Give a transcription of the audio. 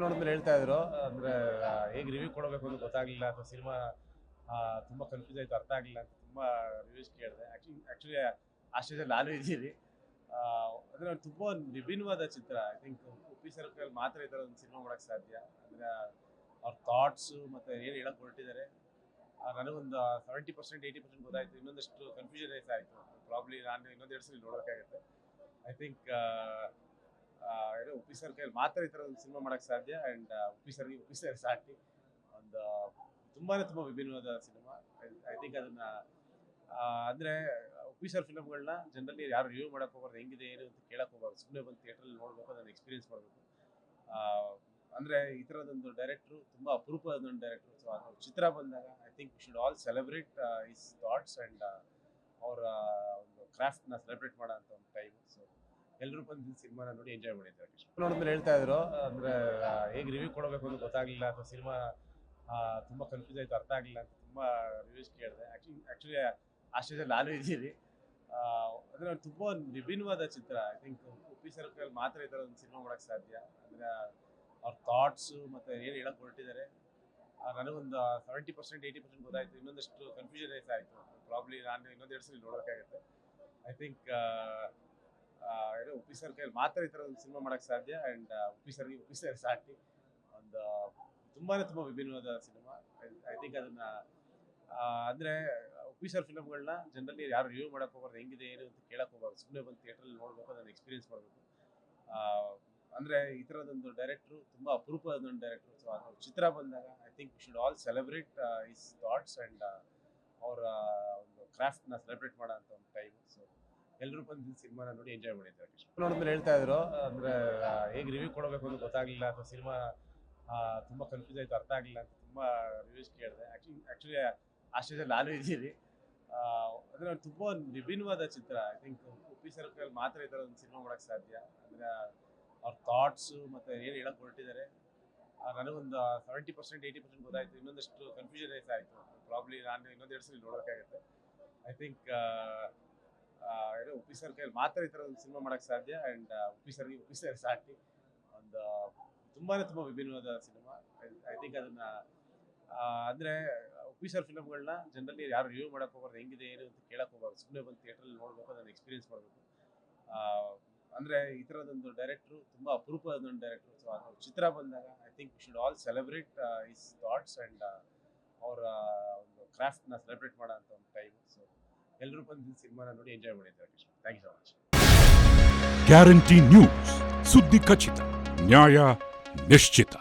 ನೋಡಿದ್ಮೇಲೆ ಹೇಳ್ತಾ ಇದ್ರು, ಅಂದ್ರೆ ಹೇಗೆ ರಿವ್ಯೂ ಕೊಡಬೇಕು ಅಂತ ಗೊತ್ತಾಗ್ಲಿಲ್ಲ, ಅಥವಾ ಸಿನಿಮಾ ತುಂಬಾ ಕನ್ಫ್ಯೂಸ್ ಆಯ್ತು, ಅರ್ಥ ಆಗ್ಲಿಲ್ಲ ಅಂತ ತುಂಬಾ ರಿವ್ಯೂಸ್ ಕೇಳಿದೆ. ಆಕ್ಚುಲಿ ಆಕ್ಚುಲಿ ಆ ಸ್ಟೇಜಲ್ಲಿ ನಾನು ಇದ್ದೀನಿ. ಅಂದ್ರೆ ತುಂಬಾ ವಿಭಿನ್ನವಾದ ಚಿತ್ರ. ಐ ಥಿಂಕ್ ಉಪ್ಪಿ ಸರ್ಕಲ್ ಮಾತ್ರ ಈ ಒಂದು ಸಿನಿಮಾ ಮಾಡಕ್ ಸಾಧ್ಯ. ಅಂದ್ರೆ, ಅವ್ರ ಥಾಟ್ಸು ಮತ್ತೆ ಏನು ಹೇಳಕ್ ಹೊರಟಿದ್ದಾರೆ. ನನಗೊಂದು ಸೆವೆಂಟಿ ಪರ್ಸೆಂಟ್ ಏಯ್ಟಿ ಪರ್ಸೆಂಟ್ ಗೊತ್ತಾಯ್ತು. ಇನ್ನೊಂದಷ್ಟು ಕನ್ಫ್ಯೂಷನ್ ಆಯ್ತು. ಪ್ರಾಬ್ಲಿ ನಾನು ಇನ್ನೊಂದು ಎರಡು ಸಲ ನೋಡೋಕ್ಕಾಗತ್ತೆ ಐ ಥಿಂಕ್ ಏನೋ ಉಪ್ಪಿ ಸರ್ ಕೈಯಲ್ಲಿ ಮಾತ್ರ ಈ ಥರ ಒಂದು ಸಿನಿಮಾ ಮಾಡೋಕ್ಕೆ ಸಾಧ್ಯ ಆ್ಯಂಡ್ ಉಪ್ಪಿ ಸರ್ಗೆ ಉಪ್ಪಿ ಸರ್ ಸಾಟಿ. ಒಂದು ತುಂಬಾ ತುಂಬ ವಿಭಿನ್ನವಾದ ಸಿನಿಮಾ ಐ ಥಿಂಕ್ ಅದನ್ನು ಅಂದರೆ ಉಪ್ಪಿ ಸರ್ ಫಿಲಮ್ಗಳನ್ನ ಜನರಲಿ ಯಾರು ರಿವ್ಯೂ ಮಾಡೋಕೆ ಹೋಗ್ಬಾರ್ದು, ಹೆಂಗಿದೆ, ಏನು ಅಂತ ಕೇಳೋಕೆ ಹೋಗ್ಬಾರ್ದು. ಸುಮ್ಮನೆ ಬಂದು ಥಿಯೇಟ್ರಲ್ಲಿ ನೋಡಬೇಕು, ಅದನ್ನು ಎಕ್ಸ್ಪೀರಿಯನ್ಸ್ ಮಾಡಬೇಕು. ಅಂದರೆ ಈ ಥರದೊಂದು ಡೈರೆಕ್ಟ್ರು ತುಂಬ ಅಪರೂಪದೊಂದು ಡೈರೆಕ್ಟ್ರು ಸೊ ಅದು ಚಿತ್ರ ಬಂದಾಗ I think we should all celebrate his thoughts and ಅವರ ಒಂದು ಕ್ರಾಫ್ಟ್ನ ಸೆಲೆಬ್ರೇಟ್ ಮಾಡೋ ಅಂತ ಒಂದು ಟೈಮ್ ಸೊ ಎಲ್ಲರೂ ಬಂದು ಸಿನಿಮಾನ ನೋಡಿ ಎಂಜಾಯ್ ಮಾಡಿದ್ದಾರೆ ನೋಡಿದ್ರೆ ಹೇಳ್ತಾ ಇದ್ರು, ಅಂದ್ರೆ ಹೇಗೆ ರಿವ್ಯೂ ಕೊಡಬೇಕು ಅಂತ ಗೊತ್ತಾಗ್ಲಿಲ್ಲ, ಅಥವಾ ಸಿನಿಮಾ ತುಂಬಾ ಕನ್ಫ್ಯೂಸ್ ಆಯ್ತು, ಅರ್ಥ ಆಗಲಿಲ್ಲ ಅಂತ ತುಂಬಾ ರಿವ್ಯೂಸ್ ಕೇಳಿದೆ. ಆ್ಯಕ್ಚುಲಿ ಆ ಸ್ಟೇಜಲ್ಲಿ ನಾನು ಇದ್ದೀನಿ. ಅಂದ್ರೆ ತುಂಬಾ ವಿಭಿನ್ನವಾದ ಚಿತ್ರ. ಐ ಥಿಂಕ್ ಉಪ್ಪಿ ಸರ್ಕಲ್ ಮಾತ್ರ ಈ ಒಂದು ಸಿನಿಮಾ ಮಾಡಕ್ ಸಾಧ್ಯ. ಅಂದ್ರೆ, ಅವ್ರ ಥಾಟ್ಸು ಮತ್ತೆ ಏನು ಹೇಳಕ್ ಹೊರಟಿದ್ದಾರೆ. ನನಗೊಂದು ಸೆವೆಂಟಿ ಪರ್ಸೆಂಟ್ ಏಯ್ಟಿ ಪರ್ಸೆಂಟ್ ಗೊತ್ತಾಯ್ತು. ಇನ್ನೊಂದಷ್ಟು ಕನ್ಫ್ಯೂಷನ್ ಆಯ್ತು. ಪ್ರಾಬ್ಲಿ ನಾನು ಇನ್ನೊಂದು ಎರಡು ಸಲ ನೋಡಬೇಕಾಗುತ್ತೆ. ಐ ಥಿಂಕ್ ಸರ್ ಮಾತ್ರ ಈ ಥರ ಒಂದು ಸಿನಿಮಾ ಮಾಡೋಕ್ಕೆ ಸಾಧ್ಯ ಆ್ಯಂಡ್ ಉಪ್ಪಿ ಸರ್ಗೆ ಉಪ್ಪಿ ಸಾಟಿ. ಒಂದು ತುಂಬಾ ತುಂಬ ವಿಭಿನ್ನವಾದ ಸಿನಿಮಾ ಐ ಥಿಂಕ್ ಅದನ್ನು ಅಂದರೆ ಉಪ್ಪಿ ಸರ್ ಫಿಲಮ್ಗಳನ್ನ ಜನರಲ್ಲಿ ಯಾರು ರಿವ್ಯೂ ಮಾಡೋಕ್ಕೆ ಹೋಗ್ಬಾರ್ದು, ಹೆಂಗಿದೆ, ಏನು ಅಂತ ಕೇಳಕ್ಕೆ ಹೋಗ್ಬಾರ್ದು. ಸುಮ್ಮನೆ ಬಂದು ಥಿಯೇಟ್ರಲ್ಲಿ ನೋಡಬೇಕು, ಅದನ್ನು ಎಕ್ಸ್ಪೀರಿಯನ್ಸ್ ಮಾಡಬೇಕು. ಅಂದರೆ ಈ ಥರದೊಂದು ಡೈರೆಕ್ಟ್ರು ತುಂಬ ಅಪರೂಪದೊಂದು ಡೈರೆಕ್ಟ್ರು ಸೊ ಅದು ಚಿತ್ರ ಬಂದಾಗ I think we should all celebrate his thoughts and ಅವರ ಒಂದು ಕ್ರಾಫ್ಟ್ನ ಸೆಲೆಬ್ರೇಟ್ ಮಾಡೋ ಅಂತ ಒಂದು ಟೈಮ್ ಸೊ ಎಲ್ಲರೂ ಬಂದು ಸಿನಿಮಾನ ನೋಡಿ ಎಂಜಾಯ್ ಮಾಡಿದ್ದಾರೆ ನೋಡಿದ್ಮೇಲೆ ಹೇಳ್ತಾ ಇದ್ರು ಅಂದ್ರೆ ಹೇಗೆ ರಿವ್ಯೂ ಕೊಡಬೇಕು ಅಂತ ಗೊತ್ತಾಗ್ಲಿಲ್ಲ ಅಥವಾ ಸಿನಿಮಾ ತುಂಬಾ ಕನ್ಫ್ಯೂಸ್ ಆಯ್ತು ಅರ್ಥ ಆಗಲಿಲ್ಲ ಅಂತ ತುಂಬಾ ರಿವ್ಯೂಸ್ ಕೇಳಿದೆ. ಆಕ್ಚುಲಿ ಆ್ಯಕ್ಚುಲಿ ಆ ಸ್ಟೇಜಲ್ಲಿ ನಾನು ಇದ್ದೀನಿ. ಅಂದ್ರೆ ತುಂಬಾ ವಿಭಿನ್ನವಾದ ಚಿತ್ರ. ಐ ಥಿಂಕ್ ಉಪ್ಪಿ ಸರ್ಕಲ್ ಮಾತ್ರ ಈ ಥರ ಒಂದು ಸಿನಿಮಾ ಮಾಡಕ್ ಸಾಧ್ಯ. ಅಂದ್ರೆ ಅವ್ರ ಥಾಟ್ಸು ಮತ್ತೆ ಏನು ಹೇಳಕ್ ಹೊರಟಿದ್ದಾರೆ ನನಗೊಂದು ಸೆವೆಂಟಿ ಪರ್ಸೆಂಟ್ ಏಯ್ಟಿ ಪರ್ಸೆಂಟ್ ಗೊತ್ತಾಯ್ತು. ಇನ್ನೊಂದಷ್ಟು ಕನ್ಫ್ಯೂಷನ್ ಆಯ್ತು. ಪ್ರಾಬ್ಲಿ ನಾನು ಇನ್ನೊಂದು ಎರಡು ಸಲ ನೋಡೋಕ್ಕಾಗತ್ತೆ ಐ ಥಿಂಕ್ ಏನೋ ಉಪ್ಪಿ ಸರ್ ಕೈಯಲ್ಲಿ ಮಾತ್ರ ಈ ಥರ ಒಂದು ಸಿನಿಮಾ ಮಾಡೋಕ್ಕೆ ಸಾಧ್ಯ ಆ್ಯಂಡ್ ಉಪ್ಪಿ ಸರ್ಗೆ ಉಪ್ಪಿ ಸರ್ ಸಾಟಿ ಒಂದು ತುಂಬಾ ತುಂಬ ವಿಭಿನ್ನವಾದ ಸಿನಿಮಾ ಐ ಥಿಂಕ್ ಅದನ್ನು ಅಂದರೆ, ಉಪ್ಪಿ ಸರ್ ಫಿಲಮ್ಗಳನ್ನ ಜನರಲಿ ಯಾರು ರಿವ್ಯೂ ಮಾಡೋಕೆ ಹೋಗ್ಬಾರ್ದು, ಹೆಂಗಿದೆ, ಏನು ಅಂತ ಕೇಳೋಕೆ ಹೋಗ್ಬಾರ್ದು. ಸುಮ್ಮನೆ ಬಂದು ಥಿಯೇಟ್ರಲ್ಲಿ ನೋಡಬೇಕು, ಅದನ್ನು ಎಕ್ಸ್ಪೀರಿಯನ್ಸ್ ಮಾಡಬೇಕು. ಅಂದರೆ ಈ ಥರದೊಂದು ಡೈರೆಕ್ಟ್ರು ತುಂಬ ಅಪರೂಪದೊಂದು ಡೈರೆಕ್ಟ್ರು ಸೊ ಅದು ಚಿತ್ರ ಬಂದಾಗ I think we should all celebrate his thoughts and ಅವರ ಒಂದು ಕ್ರಾಫ್ಟ್ನ ಸೆಲೆಬ್ರೇಟ್ ಮಾಡೋ ಅಂಥ ಒಂದು ಟೈಮ್ ಸೊ ಎಲ್ಲರೂ ಬಂದು ಸಿನಿಮಾನ ನೋಡಿ ಎಂಜಾಯ್ ಮಾಡಿದ್ದಾರೆ thank you so much guarantee news ಸುದ್ದಿ ಖಚಿತ, ನ್ಯಾಯ ನಿಶ್ಚಿತ.